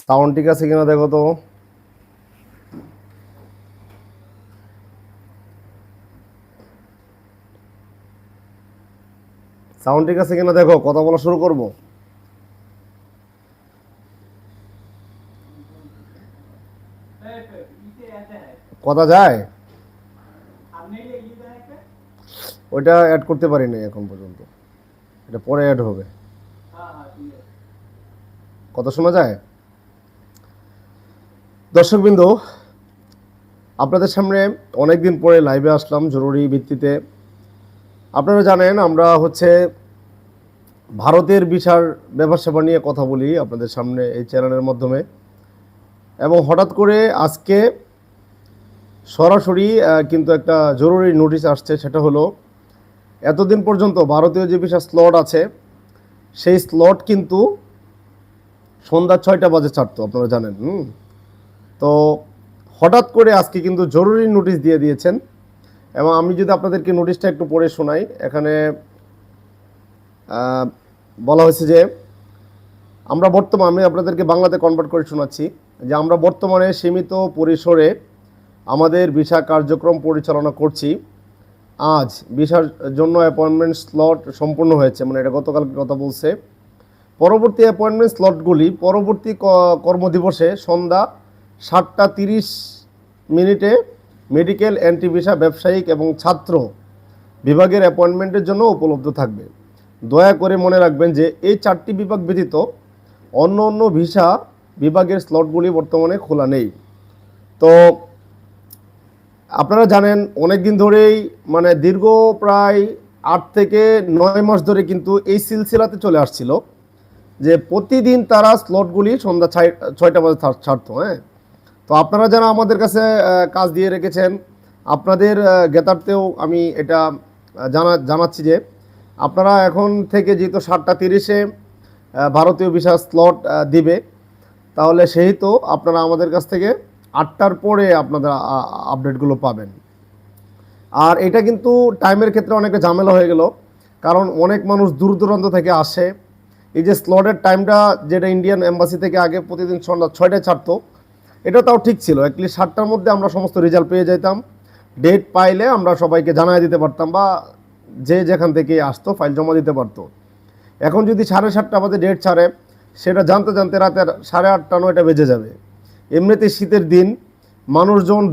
Sound ঠিক আছে কিনা দেখো তো। সাউন্ড ঠিক আছে কিনা দেখো, কথা বলা শুরু করব। কথা যায়? ওইটা অ্যাড করতে পারি নাই এখন পর্যন্ত। এটা পরে অ্যাড হবে। কথা শোনা যায়? দর্শকবৃন্দ, আপনাদের সামনে অনেক দিন পরে লাইভে আসলাম জরুরি ভিত্তিতে। আপনারা জানেন, আমরা হচ্ছে ভারতের বিচার ব্যবসা সেবা নিয়ে কথা বলি আপনাদের সামনে এই চ্যানেলের মাধ্যমে। এবং হঠাৎ করে আজকে সরাসরি কিন্তু একটা জরুরি নোটিশ আসছে, সেটা হলো এতদিন পর্যন্ত ভারতীয় যে ভিসা স্লট আছে, সেই স্লট কিন্তু সন্ধ্যা ছয়টা বাজে ছাড়তো, আপনারা জানেন, হুম? তো হঠাৎ করে আজকে কিন্তু জরুরি নোটিশ দিয়ে দিয়েছেন। এবং আমি যদি আপনাদেরকে নোটিশটা একটু পড়ে শোনাই, এখানে বলা হয়েছে যে, আমরা বর্তমানে আমি আপনাদেরকে বাংলাতে কনভার্ট করে শোনাচ্ছি যে, আমরা বর্তমানে সীমিত পরিসরে আমাদের ভিসা কার্যক্রম পরিচালনা করছি। আজ ভিসার জন্য অ্যাপয়েন্টমেন্ট স্লট সম্পূর্ণ হয়েছে মানে এটা গতকালকে কথা বলছে। পরবর্তী অ্যাপয়েন্টমেন্ট স্লটগুলি পরবর্তী কর্মদিবসে সন্ধ্যা সাতটা তিরিশ মিনিটে মেডিকেল অ্যান্টি ভিসা ব্যবসায়িক এবং ছাত্র বিভাগের অ্যাপয়েন্টমেন্টের জন্য উপলব্ধ থাকবে। দয়া করে মনে রাখবেন যে এই চারটি বিভাগ ব্যতীত অন্য অন্য ভিসা বিভাগের স্লটগুলি বর্তমানে খোলা নেই। তো আপনারা জানেন অনেক দিন ধরেই মানে দীর্ঘ প্রায় আট থেকে নয় মাস ধরে কিন্তু এই সিলসিলাতে চলে আসছিল যে প্রতিদিন তারা স্লটগুলি সন্ধ্যা ছয়- ছয়টা বাজে ছাড়- ছাড়তো হ্যাঁ? তো আপনারা যারা আমাদের কাছে কাজ দিয়ে রেখেছেন, আপনাদের জ্ঞাতার্থেও আমি এটা জানা, জানাচ্ছি যে আপনারা এখন থেকে যেহেতু সাতটা তিরিশে ভারতীয় ভিসা স্লট দিবে, তাহলে সেই তো আপনারা আমাদের কাছ থেকে আটটার পরে আপনাদের আপডেটগুলো পাবেন। আর এটা কিন্তু টাইমের ক্ষেত্রে অনেকটা ঝামেলা হয়ে গেল, কারণ অনেক মানুষ দূর দূরান্ত থেকে আসে। এই যে স্লটের টাইমটা যেটা ইন্ডিয়ান এম্বাসি থেকে আগে প্রতিদিন সন্ধ্যা ছয়টায় ছাড়তো এটা তাও ঠিক ছিল। অ্যাটলিস্ট সাতটার মধ্যে আমরা সমস্ত রেজাল্ট পেয়ে যেতাম ডেট পাইলে আমরা সবাইকে জানাই দিতে পারতাম বা যে যেখান থেকে আসতো ফাইল জমা দিতে পারতো। এখন যদি সাড়ে সাতটা বাজে ডেট ছাড়ে, সেটা জানতে জানতে রাতের সাড়ে আটটা, নয়টা বেজে যাবে। এমনিতে শীতের দিন, মানুষজন